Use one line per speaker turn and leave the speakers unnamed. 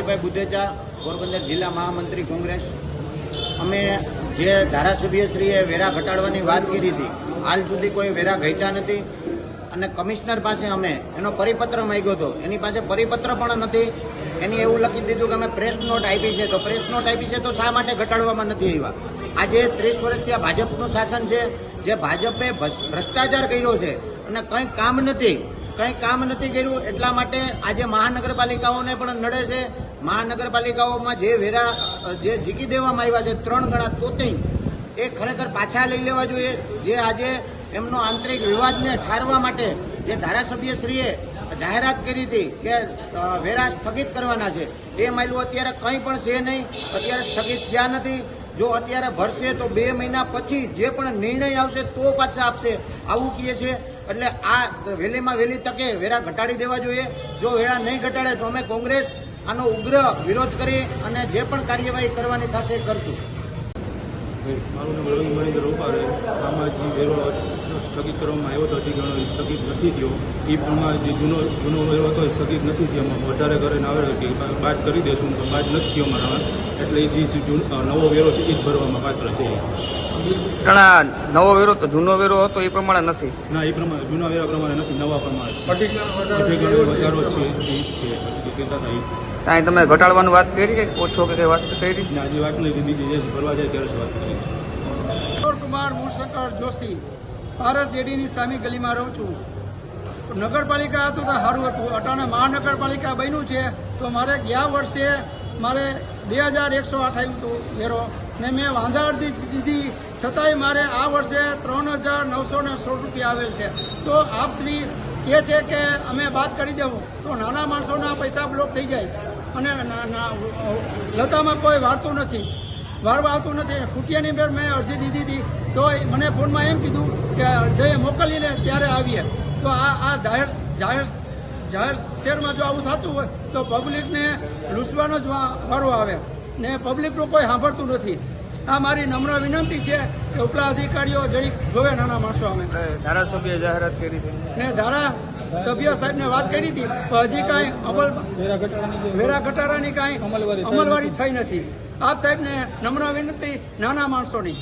અશોકભાઈ બુધેચા પોરબંદર જિલ્લા મહામંત્રી કોંગ્રેસ. અમે જે ધારાસભ્યશ્રીએ વેરા ઘટાડવાની વાત કરી હતી, હાલ સુધી કોઈ વેરા ઘટ્યા નથી. અને કમિશનર પાસે અમે, એનો પરિપત્ર માંગ્યો હતો. એની પાસે પરિપત્ર પણ નથી. એની એવું લખી દીધું કે અમે પ્રેસ નોટ આપી છે. તો પ્રેસ નોટ આપી છે તો શા માટે ઘટાડવામાં નથી આવ્યા? આજે ત્રીસ વર્ષથી આ ભાજપનું શાસન છે. જે ભાજપે ભ્રષ્ટાચાર કર્યો છે અને કંઈ કામ નથી. કંઈ કામ નથી કર્યું એટલા માટે આજે મહાનગરપાલિકાઓને પણ નડે છે. મહાનગરપાલિકાઓમાં જે વેરા જે જીકી દેવામાં આવ્યા છે, ત્રણ ગણા તોતેય, એ ખરેખર પાછા લઈ લેવા જોઈએ. જે આજે એમનો આંતરિક વિવાદને ઠારવા માટે જે ધારાસભ્યશ્રીએ જાહેરાત કરી હતી કે વેરા સ્થગિત કરવાના છે એ માયલું અત્યારે કંઈ પણ છે નહીં. અત્યારે સ્થગિત થયા નથી. જો અત્યારે ભરશે તો બે મહિના પછી જે પણ નિર્ણય આવશે તો પાછા આપશે. આવું કહે છે. એટલે આ વહેલીમાં વહેલી તકે વેરા ઘટાડી દેવા જોઈએ. જો વેરા નહીં ઘટાડે તો અમે કોંગ્રેસ આનો ઉગ્ર વિરોધ કરી અને જે પણ કાર્યવાહી કરવાની થશે કરશું.
મારું નામ રવિ મહેન્દ્ર રૂપારે આમાં જે વેરો સ્થગિત કરવામાં આવ્યો હતો હજી ઘણો એ સ્થગિત નથી થયો. એ પ્રમાણે જે જૂનો જૂનો વેરો હતો એ સ્થગિત નથી થયો. અમારે વધારે કરીને આવે કે બાદ કરી દેશું તો બાદ નથી થયો અમારા એટલે એ જે જૂન નવો વેરો છે એ જ ભરવામાં પાત્ર છે.
ઘણા નવો વેરો તો જૂનો વેરો હતો એ પ્રમાણે નથી.
ના એ પ્રમાણે જૂના વેરા પ્રમાણે નથી નવા પ્રમાણે વધારો છે. એ જ છે હજી કહેતા હતા
કાંઈ તમે ઘટાડવાની વાત કરી કે ઓછો કે વાત કરી?
ના જે વાત નહીં બીજી જે ભરવા જાય ત્યારે વાત કરી. છે
કુમાર મૂળશંકર જોશી પારસ ડેડીની સામી ગલીમાં રહું છું. નગરપાલિકા હતું તો સારું હતું. અટાણે મહાનગરપાલિકા બન્યું છે તો મારે ગયા વર્ષે મારે બે હજાર એકસો આઠ આવ્યું હતું વેરો. ને મેં વાંધા અરજી દીધી. છતાંય મારે આ વર્ષે ત્રણ હજાર નવસો ને સોળ રૂપિયા આવેલ છે. તો આપ શ્રી કહે છે કે અમે વાત કરી દેવું. તો નાના માણસોના પૈસા બ્લોક થઈ જાય. અને લતામાં કોઈ વાળતું નથી. વારવા આવતું નથી. ખૂટિયાની અંદર મેં અરજી દીધી હતી. તો મને ફોનમાં એમ કીધું કે જઈએ મોકલીને ત્યારે આવીએ. તો આ આ જાહેર જાહેર જાહેર શહેરમાં જો આવું થતું હોય તો પબ્લિકને લૂંટવાનો જ વારો આવે. ને પબ્લિકનું કોઈ સાંભળતું નથી. આ મારી નમ્ર વિનંતી છે કે ઉપલા અધિકારીઓ જરીક જોવે નાના માણસો અમે.
ધારાસભ્ય જાહેરાત કરી હતી.
ને ધારા સભ્ય સાહેબને વાત કરી હતી પણ હજી કાંઈ અમલ વેરા ઘટાડાની કાંઈ અમલવારી થઈ નથી. આપ સાહેબને નમ્ર વિનંતી નાના માણસોની.